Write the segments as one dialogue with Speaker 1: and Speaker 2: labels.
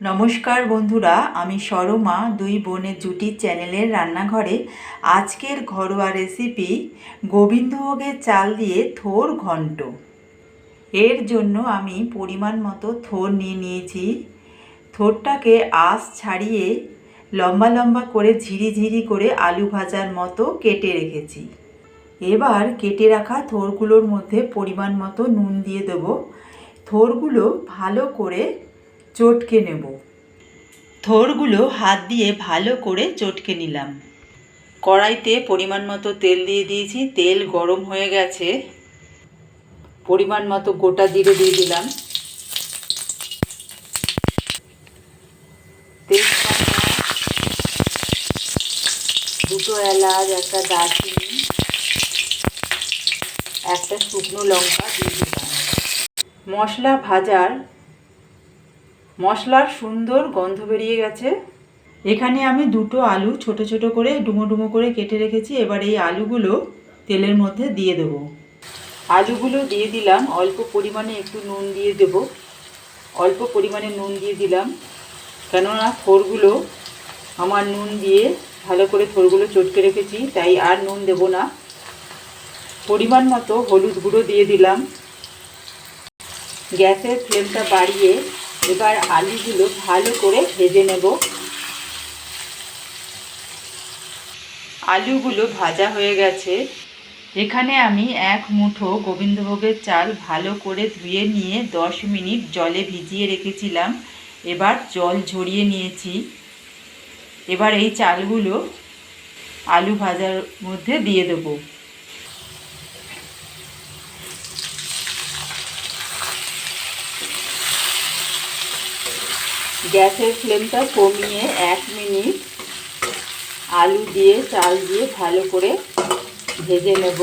Speaker 1: নমস্কার বন্ধুরা, আমি সরমা, দুই বোনের জুটির চ্যানেলের রান্নাঘরে। আজকের ঘরোয়া রেসিপি গোবিন্দভোগের চাল দিয়ে থোর ঘন্ট। এর জন্য আমি পরিমাণ মতো থোর নিয়ে নিয়েছি। থোরটাকে আঁশ ছাড়িয়ে লম্বা লম্বা করে ঝিরি ঝিরি করে আলু ভাজার মতো কেটে রেখেছি। এবার কেটে রাখা থোরগুলোর মধ্যে পরিমাণ মতো নুন দিয়ে দেবো। থোরগুলো ভালো করে চটকে নেব। থোরগুলো হাত দিয়ে ভালো করে চটকে নিলাম। কড়াইতে পরিমাণ মতো তেল দিয়ে দিয়েছি, তেল গরম হয়ে গেছে। পরিমাণ মতো গোটা জিরে দিয়ে দিলাম। দুটো এলাচ, একটা দারচিনি, একটা শুকনো লঙ্কা দিয়ে দিলাম। মশলা ভাজার মশলার সুন্দর গন্ধ বেরিয়ে গেছে। এখানে আমি দুটো আলু ছোট ছোট করে ডুমো ডুমো করে কেটে রেখেছি। এবার এই আলুগুলো তেলের মধ্যে দিয়ে দেব। আলুগুলো দিয়ে দিলাম। অল্প পরিমাণে একটু নুন দিয়ে দেব। অল্প পরিমাণে নুন দিয়ে দিলাম। কেননা থোরগুলো, আমার নুন দিয়ে ভালো করে থোরগুলো চটকে রেখেছি, তাই আর নুন দেব না। পরিমাণ মতো হলুদ গুঁড়ো দিয়ে দিলাম। গ্যাসের ফ্লেমটা বাড়িয়ে এবার আলুগুলো ভালো করে ভেজে নেব। আলুগুলো ভাজা হয়ে গেছে। এখানে আমি এক মুঠো গোবিন্দভোগের চাল ভালো করে ধুয়ে নিয়ে দশ মিনিট জলে ভিজিয়ে রেখেছিলাম। এবার জল ঝরিয়ে নিয়েছি। এবার এই চালগুলো আলু ভাজার মধ্যে দিয়ে দেবো। গ্যাসের ফ্লেমটা কমিয়ে এক মিনিট আলু দিয়ে, চাল দিয়ে ভালো করে ভেজে নেব।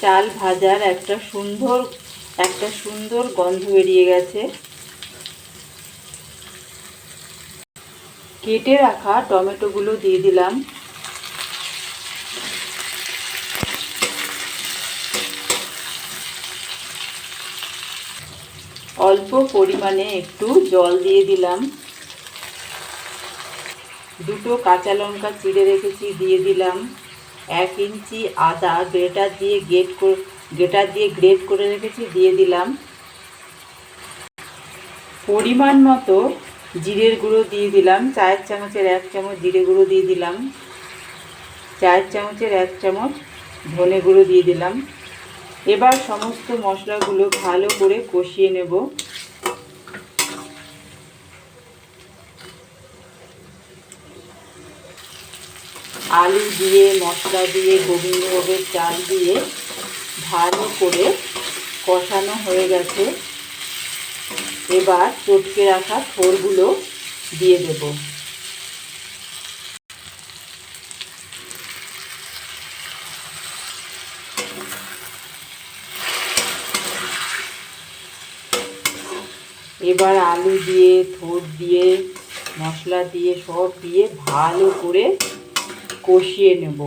Speaker 1: চাল ভাজার একটা সুন্দর একটা সুন্দর গন্ধ বেরিয়ে গেছে। কেটে রাখা টমেটোগুলো দিয়ে দিলাম। অল্প পরিমাণে একটু জল দিয়ে দিলাম। দুটো কাঁচা লঙ্কা চিড়ে রেখেছি, দিয়ে দিলাম। এক ইঞ্চি আদা গ্রেটার দিয়ে গেট গ্রেটার দিয়ে গ্রেট করে রেখেছি, দিয়ে দিলাম। পরিমাণ মতো জিরের গুঁড়ো দিয়ে দিলাম। চায়ের চামচের এক চামচ জিরে গুঁড়ো দিয়ে দিলাম। চায়ের চামচের এক চামচ ধনে গুঁড়ো দিয়ে দিলাম। এবার সমস্ত মশলাগুলো ভালো করে কষিয়ে নেব। আলু দিয়ে, মশলা দিয়ে গোবিন্দভোগের চাল দিয়ে ভালো করে কষানো হয়ে গেছে। এবার চটকে রাখা থোরগুলো দিয়ে দেবো। এবার আলু দিয়ে থোর দিয়ে, মশলা দিয়ে সব দিয়ে ভালো করে কষিয়ে নেব।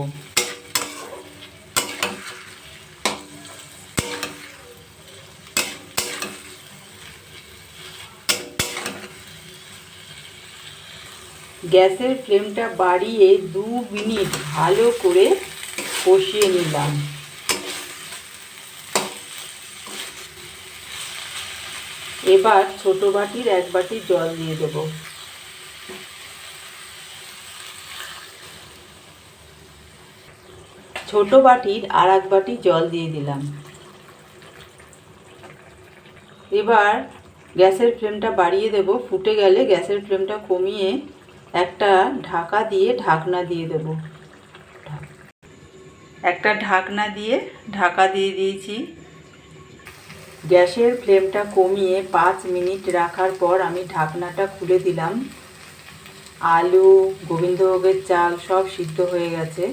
Speaker 1: গ্যাসের ফ্লেমটা বাড়িয়ে দু মিনিট ভালো করে কষিয়ে নিলাম। এবার ছোট বাটির এক বাটি জল দিয়ে দেব। ছোট বাটির আর এক বাটি জল দিয়ে দিলাম। এবার গ্যাসের ফ্লেমটা বাড়িয়ে দেব। ফুটে গেলে গ্যাসের ফ্লেমটা কমিয়ে একটা ঢাকা দিয়ে ঢাকনা দিয়ে দেব। একটা ঢাকনা দিয়ে ঢাকা দিয়ে দিয়েছি। গ্যাসের ফ্লেমটা কমিয়ে পাঁচ মিনিট রাখার পর আমি ঢাকনাটা খুলে দিলাম। আলু, গোবিন্দভোগের চাল সব সিদ্ধ হয়ে গেছে।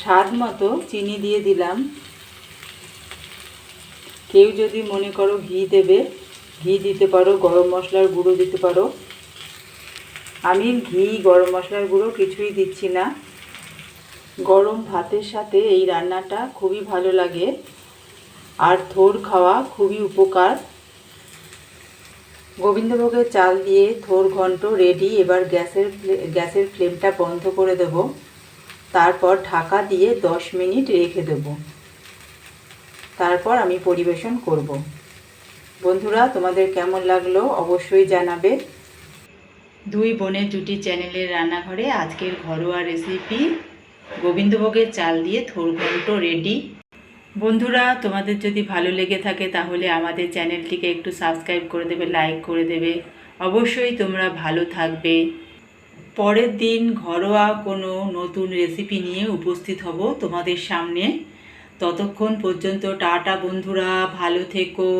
Speaker 1: স্বাদ মতো চিনি দিয়ে দিলাম। কেউ যদি মনে করো ঘি দেবে, ঘি দিতে পারো, গরম মশলার গুঁড়ো দিতে পারো। আমি ঘি, গরম মশলার গুঁড়ো কিছুই দিচ্ছি না। গরম ভাতের সাথে এই রান্নাটা খুবই ভালো লাগে। আর থোর খাওয়া খুবই উপকার। গোবিন্দভোগের চাল দিয়ে থোর ঘন্ট রেডি এবার গ্যাসের গ্যাসের ফ্লেমটা বন্ধ করে দেব। তারপর ঢাকা দিয়ে দশ মিনিট রেখে দেব। তারপর আমি পরিবেশন করব। বন্ধুরা, তোমাদের কেমন লাগল অবশ্যই জানাবে। দুই বোনের জুটি চ্যানেলের রান্নাঘরে আজকের ঘরোয়া রেসিপি গোবিন্দভোগের চাল দিয়ে ঘন্ট রেডি বন্ধুরা, তোমাদের যদি ভালো লেগে থাকে তাহলে আমাদের চ্যানেলটিকে একটু সাবস্ক্রাইব করে দেবে লাইক করে দেবে। অবশ্যই তোমরা ভালো থাকবে। পরের দিন ঘরোয়া কোনো নতুন রেসিপি নিয়ে উপস্থিত হব তোমাদের সামনে। ততক্ষণ পর্যন্ত টাটা বন্ধুরা, ভালো থেকো।